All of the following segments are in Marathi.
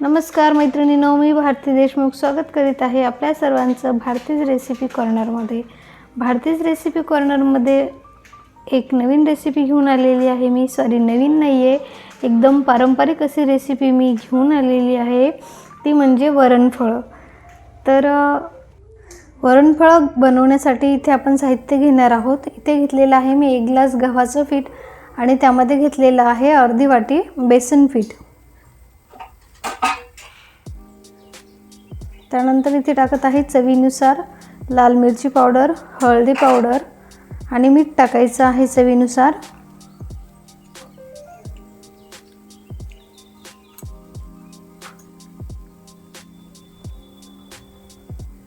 नमस्कार मैत्रिणींनो मी भारती देशमुख स्वागत करीत आहे आपल्या सर्वांचं भारतीज रेसिपी कॉर्नरमध्ये भारतीज रेसिपी कॉर्नरमध्ये एक नवीन रेसिपी घेऊन आलेली आहे मी. सॉरी नवीन नाही आहे एकदम पारंपरिक अशी रेसिपी मी घेऊन आलेली आहे. ती म्हणजे वरणफळं. तर वरणफळं बनवण्यासाठी इथे आपण साहित्य घेणार आहोत. इथे घेतलेलं आहे मी एक ग्लास गव्हाचं पीठ आणि त्यामध्ये घेतलेलं आहे अर्धी वाटी बेसन पीठ. त्यानंतर इथे टाकत आहे चवीनुसार लाल मिरची पावडर हळदी पावडर आणि मीठ टाकायचं आहे चवीनुसार.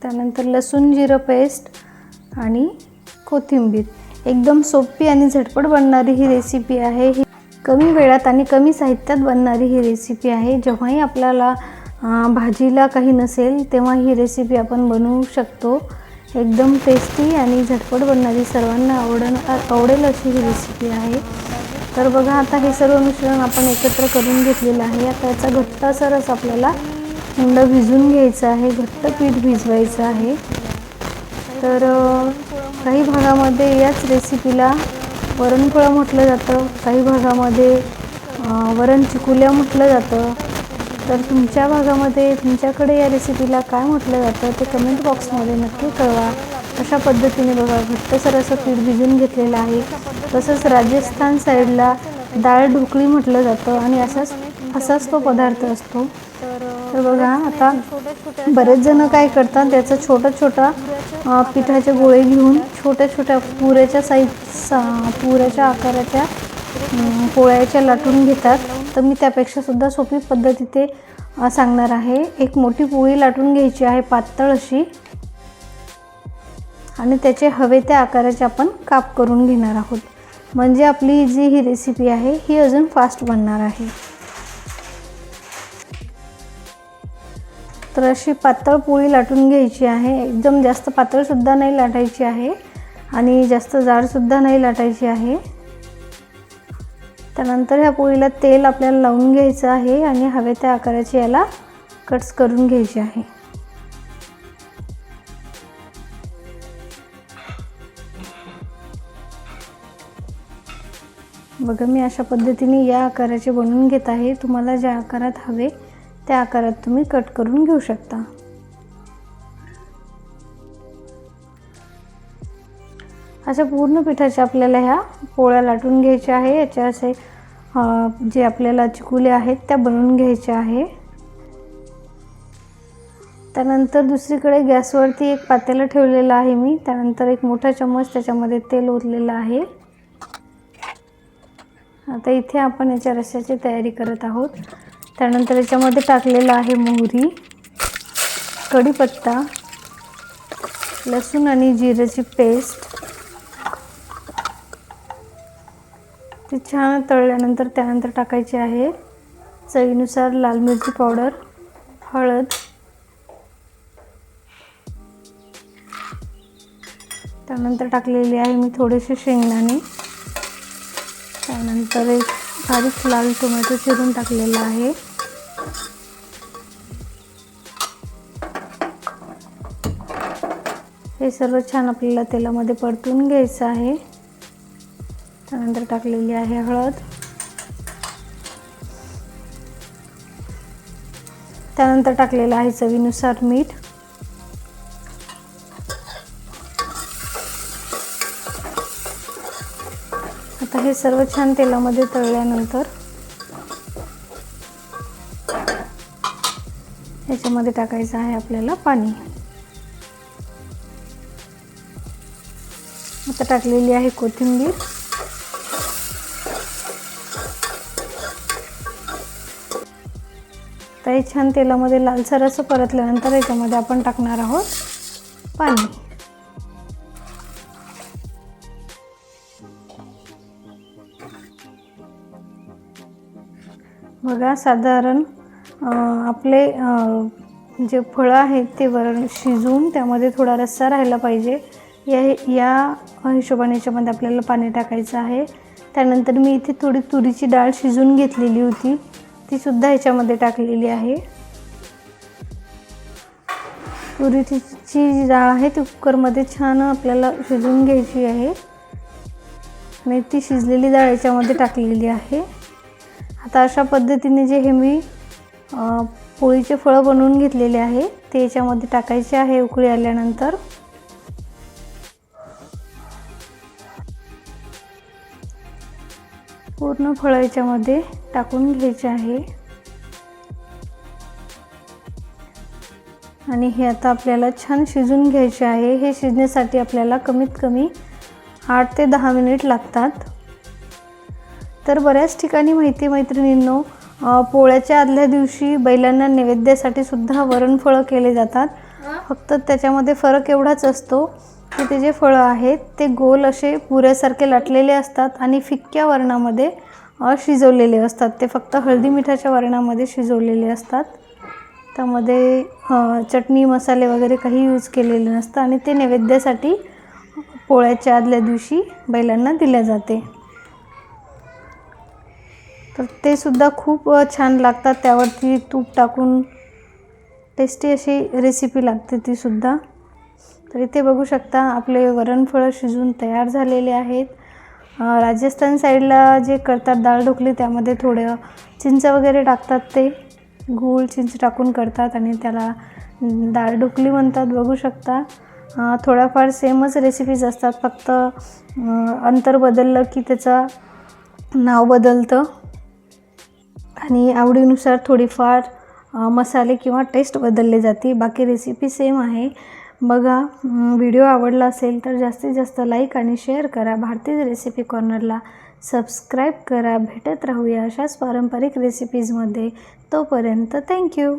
त्यानंतर लसूण जिरं पेस्ट आणि कोथिंबीर. एकदम सोपी आणि झटपट बनणारी ही रेसिपी आहे. ही कमी वेळात आणि कमी साहित्यात बनणारी ही रेसिपी आहे. जेव्हाही आपल्याला भाजीला काही नसेल तेव्हा ही रेसिपी आपण बनवू शकतो. एकदम टेस्टी आणि झटपट बनणारी सर्वांना आवडण आवडेल अशी ही रेसिपी आहे. तर बघा आता हे सर्व मिश्रण आपण एकत्र करून घेतलेलं आहे. आता याचा घट्टासा रस आपल्याला थंड भिजून घ्यायचं आहे घट्ट पीठ भिजवायचं आहे. तर काही भागामध्ये याच रेसिपीला वरणफळं म्हटलं जातं काही भागामध्ये वरण चिकुल्या म्हटलं जातं. तर तुमच्या भागामध्ये तुमच्याकडे या रेसिपीला काय म्हटलं जातं ते कमेंट बॉक्समध्ये नक्की कळवा. अशा पद्धतीने बघा घट्टसर असं पीठ भिजून घेतलेलं आहे. तसंच राजस्थान साईडला डाळ ढोकळी म्हटलं जातं आणि असाच असाच तो पदार्थ असतो. तर बघा आता बरेच जण काय करतात त्याचं छोटा छोटा पिठाचे गोळे घेऊन छोट्या छोट्या पुऱ्याच्या साईज पुऱ्याच्या आकाराच्या पोळ्याच्या लाटून घेतात. तर मी त्यापेक्षासुद्धा सोपी पद्धत इथे सांगणार आहे. एक मोठी पोळी लाटून घ्यायची आहे पातळ अशी. आणि त्याचे हवे त्या आकाराचे आपण काप करून घेणार आहोत. म्हणजे आपली जी ही रेसिपी आहे ही अजून फास्ट बनणार आहे. तर अशी पातळ पोळी लाटून घ्यायची आहे. एकदम जास्त पातळसुद्धा नाही लाटायची आहे. आणि जास्त जाडसुद्धा नाही लाटायची आहे. त्यानंतर ह्या पोळीला तेल आपल्याला लावून घ्यायचं आहे आणि हवे त्या आकाराची याला कट्स करून घ्यायची आहे. बघा मी अशा पद्धतीने या आकाराचे बनवून घेत आहे. तुम्हाला ज्या आकारात हवे त्या आकारात तुम्ही कट करून घेऊ शकता. अशा पूर्ण पिठाच्या आपल्याला ह्या पोळ्या लाटून घ्यायच्या आहे. याच्या असे जे आपल्याला चिकुले आहेत त्या बनवून घ्यायच्या आहे. त्यानंतर दुसरीकडे गॅसवरती एक पातेलं ठेवलेलं आहे मी. त्यानंतर एक मोठा चम्मच त्याच्यामध्ये तेल ओतलेलं आहे. आता इथे आपण याच्या रस्स्याची तयारी करत आहोत. त्यानंतर याच्यामध्ये टाकलेलं आहे मोहरी कढीपत्ता लसूण आणि जिऱ्याची पेस्ट ते छान तळल्यानंतर त्यानंतर टाकायचे आहे चवीनुसार लाल मिरची पावडर हळद. त्यानंतर टाकलेली आहे मी थोडेसे शेंगदाणे. त्यानंतर एक बारीक लाल टोमॅटो चिरून टाकलेला आहे. हे सर्व छान आपल्याला तेलामध्ये परतून घ्यायचं आहे. त्यानंतर टाकलेली आहे हळद. त्यानंतर टाकलेलं आहे चवीनुसार मीठ. आता हे सर्व छान तेलामध्ये तळल्यानंतर याच्यामध्ये टाकायचं आहे आपल्याला पाणी. आता टाकलेली आहे कोथिंबीर. हे छान तेलामध्ये लालसर असं परतल्यानंतर याच्यामध्ये आपण टाकणार आहोत पाणी. बघा साधारण आपले जे फळं आहेत ते वरण शिजवून त्यामध्ये थोडा रस्सा राहायला पाहिजे. या या हिशोबाने याच्यामध्ये आपल्याला पाणी टाकायचं आहे. त्यानंतर मी इथे थोडी तुरीची डाळ शिजून घेतलेली होती. ती सुद्धा ह्याच्यामध्ये टाकलेली आहे. तुरीची जी डाळ आहे ती कुकरमध्ये छान आपल्याला शिजवून घ्यायची आहे. आणि ती शिजलेली डाळ याच्यामध्ये टाकलेली आहे. आता अशा पद्धतीने जे हे मी पोळीचे फळं बनवून घेतलेले आहे ते याच्यामध्ये टाकायचे आहे उकळी आल्यानंतर. पूर्ण फळं याच्यामध्ये टाकून घ्यायचे आहे. आणि हे आता आपल्याला छान शिजून घ्यायचे आहे. हे शिजण्यासाठी आपल्याला कमीत कमी आठ ते दहा मिनिट लागतात. तर बऱ्याच ठिकाणी माहिती मैत्रिणींनो पोळ्याच्या आदल्या दिवशी बैलांना नैवेद्यासाठी सुद्धा वरणफळं केले जातात. फक्त त्याच्यामध्ये फरक एवढाच असतो की ते जे फळं आहेत ते गोल असे पुऱ्यासारखे लाटलेले असतात आणि फिक्क्या वर्णामध्ये शिजवलेले असतात. ते फक्त हळदी मिठाच्या वर्णामध्ये शिजवलेले असतात. त्यामध्ये चटणी मसाले वगैरे काही यूज केलेले नसतं आणि ते नैवेद्यासाठी पोळ्याच्या आदल्या दिवशी बैलांना दिल्या जाते. तर ते सुद्धा खूप छान लागतात. त्यावरती तूप टाकून टेस्टी अशी रेसिपी लागते ती सुद्धा. तर इथे बघू शकता आपले वरणफळं शिजून तयार झालेले आहेत. राजस्थान साईडला जे करतात डाळ ढोकली त्यामध्ये थोडं चिंच वगैरे टाकतात ते. गूळ चिंच टाकून करतात आणि त्याला डाळ ढोकली म्हणतात बघू शकता. थोड्याफार सेमच रेसिपीज असतात फक्त अंतर बदललं की त्याचं नाव बदलतं. आणि आवडीनुसार थोडीफार मसाले किंवा टेस्ट बदलले जाते. बाकी रेसिपी सेम आहे. बघा व्हिडिओ आवडला असेल तर जास्तीत जास्त लाईक आणि शेअर करा. भारतीय रेसिपी कॉर्नरला सबस्क्राईब करा. भेटत राहूया अशाच पारंपरिक रेसिपीजमध्ये तोपर्यंत थँक्यू